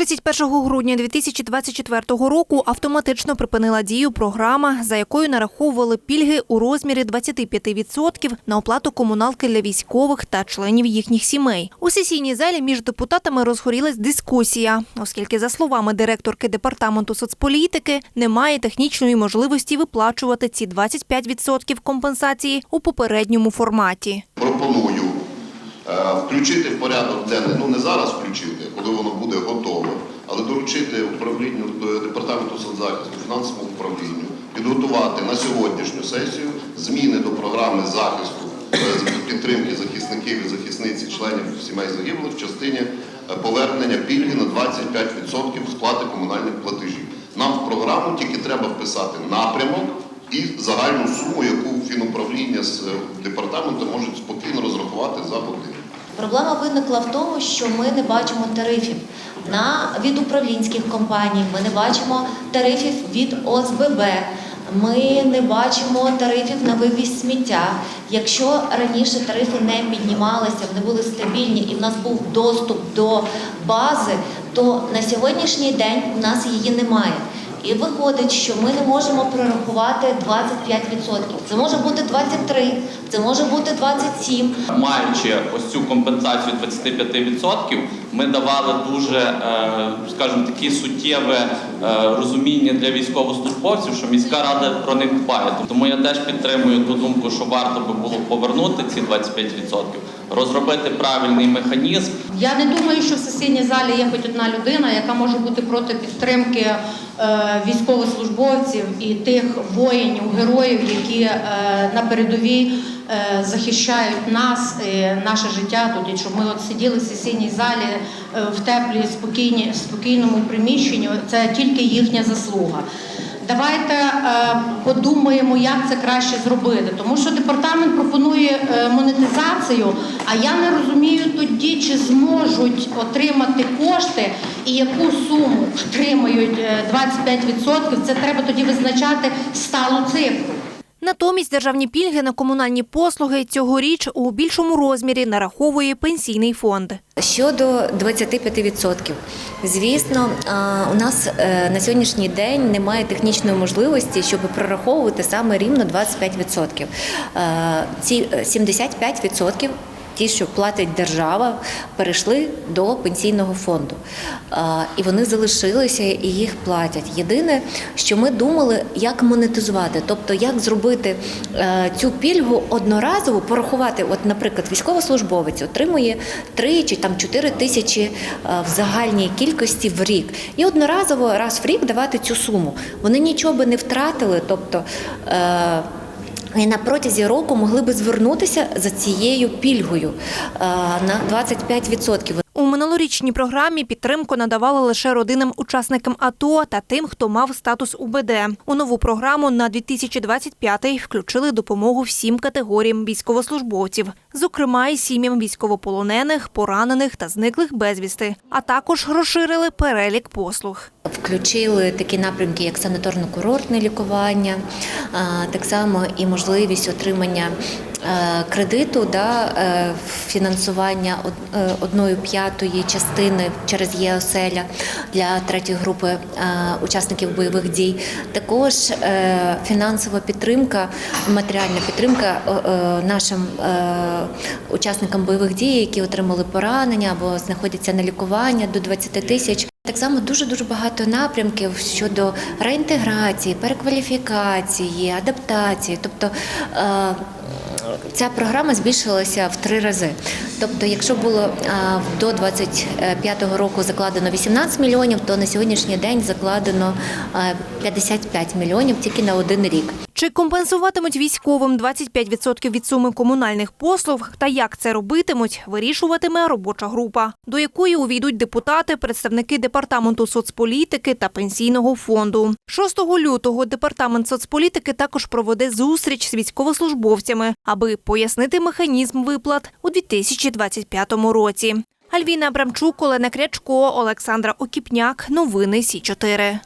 31 грудня 2024 року автоматично припинила дію програма, за якою нараховували пільги у розмірі 25% на оплату комуналки для військових та членів їхніх сімей. У сесійній залі між депутатами розгорілась дискусія, оскільки, за словами директорки департаменту соцполітики, немає технічної можливості виплачувати ці 25% компенсації у попередньому форматі. пропоную включити в порядок денний, ну не зараз включити, коли воно буде готове, але доручити управлінню е, департаменту соцзахисту, фінансовому управлінню підготувати на сьогоднішню сесію зміни до програми захисту е, підтримки захисників і захисниць членів сімей загиблих в частині е, повернення пільги на 25% сплати комунальних платежів. Нам в програму тільки треба вписати напрямок і загальну суму, яку фінуправління з е, департаменту можуть спокійно розрахувати за годину. Проблема виникла в тому, що ми не бачимо тарифів на від управлінських компаній. Ми не бачимо тарифів від ОСББ. Ми не бачимо тарифів на вивіз сміття. Якщо раніше тарифи не піднімалися, вони були стабільні і в нас був доступ до бази, то на сьогоднішній день у нас її немає. І виходить, що ми не можемо прорахувати 25%. Це може бути 23%, це може бути 27%. Маючи ось цю компенсацію 25%, ми давали дуже, е, скажімо, таке суттєве е, розуміння для військовослужбовців, що міська рада про них дбає. Тому я теж підтримую ту думку, що варто би було повернути ці 25%, розробити правильний механізм. Я не думаю, що в сесійній залі є хоч одна людина, яка може бути проти підтримки е, військовослужбовців і тих воїнів, героїв, які е, на передовій е, захищають нас, і наше життя тут. І щоб ми от сиділи в сесійній залі в теплій, спокійні, спокійному приміщенні, це тільки їхня заслуга. Давайте е, подумаємо, як це краще зробити, тому що департамент пропонує е, монетизацію. А я не розумію тоді, чи зможуть отримати кошти і яку суму отримають е, 25%. Це треба тоді визначати сталу цифру. Натомість державні пільги на комунальні послуги цьогоріч у більшому розмірі нараховує пенсійний фонд. Щодо 25%, звісно, у нас е, на сьогоднішній день немає технічної можливості, щоб прораховувати саме рівно 25%. Е, Ці е, 75% Ті, що платить держава, перейшли до пенсійного фонду. І вони залишилися і їх платять. Єдине, що ми думали, як монетизувати, тобто як зробити е, цю пільгу одноразово, порахувати. От, наприклад, військовослужбовець отримує 3 чи там 4 тисячі е, в загальній кількості в рік. І одноразово раз в рік давати цю суму. Вони нічого би не втратили, тобто. На протязі року могли би звернутися за цією пільгою е, на 25%. У минулорічній програмі підтримку надавали лише родинам учасникам АТО та тим, хто мав статус УБД. У нову програму на 2025 включили допомогу всім категоріям військовослужбовців, зокрема і сім'ям військовополонених, поранених та зниклих безвісти, а також розширили перелік послуг. Включили такі напрямки, як санаторно-курортне лікування, так само і можливість отримання кредиту, да, е, фінансування е, одної п'ятої частини через ЄОСЕЛЯ для третьої групи е, учасників бойових дій. Також е, фінансова підтримка, матеріальна підтримка е, е, нашим е, учасникам бойових дій, які отримали поранення або знаходяться на лікуванні до 20 тисяч. Так само дуже дуже багато напрямків щодо реінтеграції, перекваліфікації, адаптації. Тобто е, ця програма збільшилася в три рази. Тобто, якщо було до 25-го року закладено 18 мільйонів, то на сьогоднішній день закладено е, 55 мільйонів тільки на один рік. Чи компенсуватимуть військовим 25% від суми комунальних послуг та як це робитимуть, вирішуватиме робоча група, до якої увійдуть депутати, представники департаменту соцполітики та пенсійного фонду. 6 лютого департамент соцполітики також проведе зустріч з військовослужбовцями, аби пояснити механізм виплат у 2025 році. Альвіна Абрамчук, Олена Крячко, Олександра Окіпняк. Новини Сі 4